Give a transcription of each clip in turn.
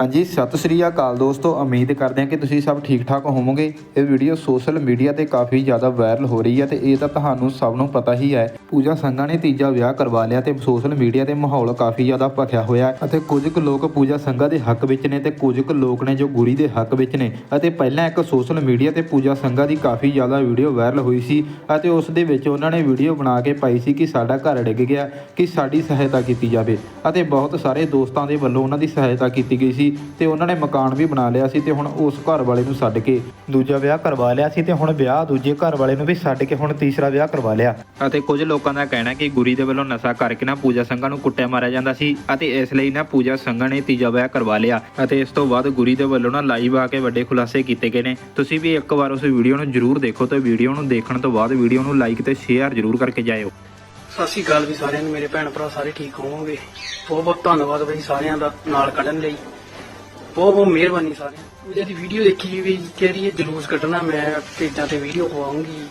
ਹਾਂਜੀ, ਸਤਿ ਸ੍ਰੀ ਅਕਾਲ ਦੋਸਤੋ। ਉਮੀਦ ਕਰਦੇ ਹਾਂ ਕਿ ਤੁਸੀਂ ਸਭ ਠੀਕ ਠਾਕ ਹੋਵੋਗੇ। ਇਹ ਵੀਡੀਓ ਸੋਸ਼ਲ ਮੀਡੀਆ ਤੇ ਕਾਫੀ ਜ਼ਿਆਦਾ ਵਾਇਰਲ ਹੋ ਰਹੀ ਹੈ ਤੇ ਇਹ ਤਾਂ ਤੁਹਾਨੂੰ ਸਭ ਨੂੰ ਪਤਾ ਹੀ ਹੈ। ਪੂਜਾ ਸੰਘਾ ਨੇ ਤੀਜਾ ਵਿਆਹ ਕਰਵਾ ਲਿਆ ਤੇ ਸੋਸ਼ਲ ਮੀਡੀਆ ਤੇ ਮਾਹੌਲ ਕਾਫੀ ਜ਼ਿਆਦਾ ਭਖਿਆ ਹੋਇਆ ਹੈ ਅਤੇ ਕੁਝ ਕੁ ਲੋਕ ਪੂਜਾ ਸੰਘਾ ਦੇ ਹੱਕ ਵਿੱਚ ਨੇ ਤੇ ਕੁਝ ਕੁ ਲੋਕ ਨੇ ਜੋ ਗੁਰੀ ਦੇ ਹੱਕ ਵਿੱਚ ਨੇ ਅਤੇ ਪਹਿਲਾਂ ਇੱਕ ਸੋਸ਼ਲ ਮੀਡੀਆ ਤੇ ਪੂਜਾ ਸੰਘਾ ਦੀ ਕਾਫੀ ਜ਼ਿਆਦਾ ਵੀਡੀਓ ਵਾਇਰਲ ਹੋਈ ਸੀ ਅਤੇ ਉਸ ਦੇ ਵਿੱਚ ਉਹਨਾਂ ਨੇ ਵੀਡੀਓ ਬਣਾ ਕੇ ਪਾਈ ਸੀ ਕਿ ਸਾਡਾ ਘਰ ਡਿੱਗ ਗਿਆ, ਕਿ ਸਾਡੀ ਸਹਾਇਤਾ ਕੀਤੀ ਜਾਵੇ ਅਤੇ ਬਹੁਤ ਸਾਰੇ ਦੋਸਤਾਂ ਦੇ ਵੱਲੋਂ ਉਹਨਾਂ ਦੀ ਸਹਾਇਤਾ ਕੀਤੀ ਗਈ ਸੀ। ਤੇ ਉਹਨਾਂ ਨੇ ਮਕਾਨ ਵੀ ਬਣਾ ਲਿਆ ਸੀ ਤੇ ਹੁਣ ਉਸ ਘਰ ਵਾਲੇ ਨੂੰ ਛੱਡ ਕੇ ਦੂਜਾ ਵਿਆਹ ਕਰਵਾ ਲਿਆ ਸੀ ਤੇ ਹੁਣ ਵਿਆਹ ਦੂਜੇ ਘਰ ਵਾਲੇ ਨੂੰ ਵੀ ਛੱਡ ਕੇ ਹੁਣ ਤੀਸਰਾ ਵਿਆਹ ਕਰਵਾ ਲਿਆ। ਅਤੇ ਕੁਝ ਲੋਕਾਂ ਦਾ ਕਹਿਣਾ ਕਿ ਗੁਰੀ ਦੇ ਵੱਲੋਂ ਨਸ਼ਾ ਕਰਕੇ ਨਾ ਪੂਜਾ ਸੰਘਾ ਨੂੰ ਕੁੱਟਿਆ ਮਾਰਿਆ ਜਾਂਦਾ ਸੀ ਅਤੇ ਇਸ ਲਈ ਨਾ ਪੂਜਾ ਸੰਘਾ ਨੇ ਤੀਜਾ ਵਿਆਹ ਕਰਵਾ ਲਿਆ ਅਤੇ ਇਸ ਤੋਂ ਬਾਅਦ ਗੁਰੀ ਦੇ ਵੱਲੋਂ ਨਾ ਲਾਈਵ ਆ ਕੇ ਵੱਡੇ ਖੁਲਾਸੇ ਕੀਤੇ ਗਏ ਨੇ। ਤੁਸੀਂ ਵੀ ਇੱਕ ਵਾਰ ਉਸ ਵੀਡੀਓ ਨੂੰ ਜਰੂਰ ਦੇਖੋ ਤੇ ਵੀਡੀਓ ਨੂੰ ਦੇਖਣ ਤੋਂ ਬਾਅਦ ਵੀਡੀਓ ਨੂੰ ਲਾਈਕ ਤੇ ਸ਼ੇਅਰ ਜਰੂਰ ਕਰਕੇ ਜਾਇਓ। ਸਤਿ ਸ਼੍ਰੀ ਅਕਾਲ ਵੀ ਸਾਰਿਆਂ ਨੂੰ ਮੇਰੇ ਭੈਣ ਭਰਾ ਸਾਰੇ ਠੀਕ ਹੋਵੋਗੇ। ਬਹੁਤ ਬਹੁਤ ਧੰਨਵਾਦ ਬਈ ਸਾਰਿਆਂ ਦਾ ਨਾਲ ਕੱਢਣ ਲਈ। ਬਹੁਤ ਬਹੁਤ ਮਿਹਰਬਾਨੀ ਸਾਰਿਆਂ ਦੀ ਵੀਡੀਓ ਦੇਖੀ ਵੀ ਕਿਹੜੀ ਇਹ ਜਲੂਸ ਕੱਢਣਾ, ਮੈਂ ਪੇਜਾਂ ਤੇ ਵੀਡੀਓ ਪਵਾਉਂਗੀ।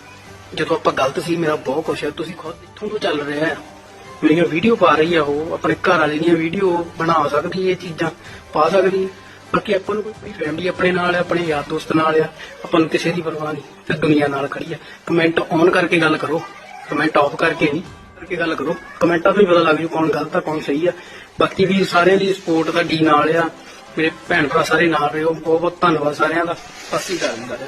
ਜਦੋਂ ਆਪਾਂ ਗਲਤ ਸੀ, ਮੇਰਾ ਬਹੁਤ ਕੁਛ ਹੈ। ਤੁਸੀਂ ਖੁਦ ਇੱਥੋਂ ਤੋਂ ਚੱਲ ਰਿਹਾ ਹੈ ਮੇਰੀਆਂ ਵੀਡੀਓ ਪਾ ਰਹੀ ਆ ਉਹ, ਆਪਣੇ ਘਰ ਵਾਲੇ ਦੀਆਂ ਵੀਡੀਓ ਬਣਾ ਸਕਦੀ ਇਹ ਚੀਜ਼ਾਂ ਪਾ ਸਕਦੀ ਬਾਕੀ ਆਪਾਂ ਨੂੰ ਕੋਈ ਫੈਮਿਲੀ ਆਪਣੇ ਨਾਲ ਹੈ ਆਪਣੇ ਯਾਰ ਦੋਸਤ ਨਾਲ ਆ, ਆਪਾਂ ਨੂੰ ਕਿਸੇ ਦੀ ਪਰਵਾਹ ਨਹੀਂ। ਤੇ ਦੁਨੀਆ ਨਾਲ ਖੜੀ ਆ। ਕਮੈਂਟ ਔਨ ਕਰਕੇ ਗੱਲ ਕਰੋ। ਕਮੈਂਟ ਆਫ ਕਰਕੇ ਨਹੀਂ, ਕਰਕੇ ਗੱਲ ਕਰੋ। ਕਮੈਂਟਾਂ ਤੋਂ ਹੀ ਪਤਾ ਲੱਗ ਜੂ ਕੌਣ ਗਲਤ ਆ, ਕੌਣ ਸਹੀ ਆ। ਬਾਕੀ ਵੀ ਸਾਰਿਆਂ ਦੀ ਸਪੋਰਟ ਦਾ ਡੀ ਨਾਲ ਆ। ਮੇਰੇ ਭੈਣ ਭਰਾ ਸਾਰੇ ਨਾਲ ਰਹੋ, ਬਹੁਤ ਬਹੁਤ ਧੰਨਵਾਦ ਸਾਰਿਆਂ ਦਾ। ਸਤਿ ਸ਼੍ਰੀ ਅਕਾਲ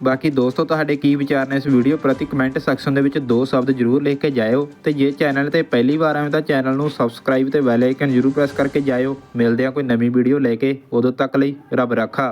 ਬਾਕੀ ਦੋਸਤੋ, ਤੁਹਾਡੇ ਕੀ ਵਿਚਾਰ ਨੇ ਇਸ ਵੀਡੀਓ ਪ੍ਰਤੀ ਕਮੈਂਟ ਸੈਕਸ਼ਨ ਦੇ ਵਿੱਚ ਦੋ ਸ਼ਬਦ ਜਰੂਰ ਲਿਖ ਕੇ ਜਾਇਓ ਤੇ ਜੇ ਚੈਨਲ ਤੇ ਪਹਿਲੀ ਵਾਰ ਆਏ ਤਾਂ ਚੈਨਲ ਨੂੰ ਸਬਸਕ੍ਰਾਈਬ ਤੇ ਬੈਲ ਆਈਕਨ ਜਰੂਰ ਪ੍ਰੈਸ ਕਰਕੇ ਜਾਇਓ। ਮਿਲਦੇ ਹਾਂ ਕੋਈ ਨਵੀਂ ਵੀਡੀਓ ਲੈ ਕੇ। ਉਦੋਂ ਤੱਕ ਲਈ ਰੱਬ ਰਾਖਾ।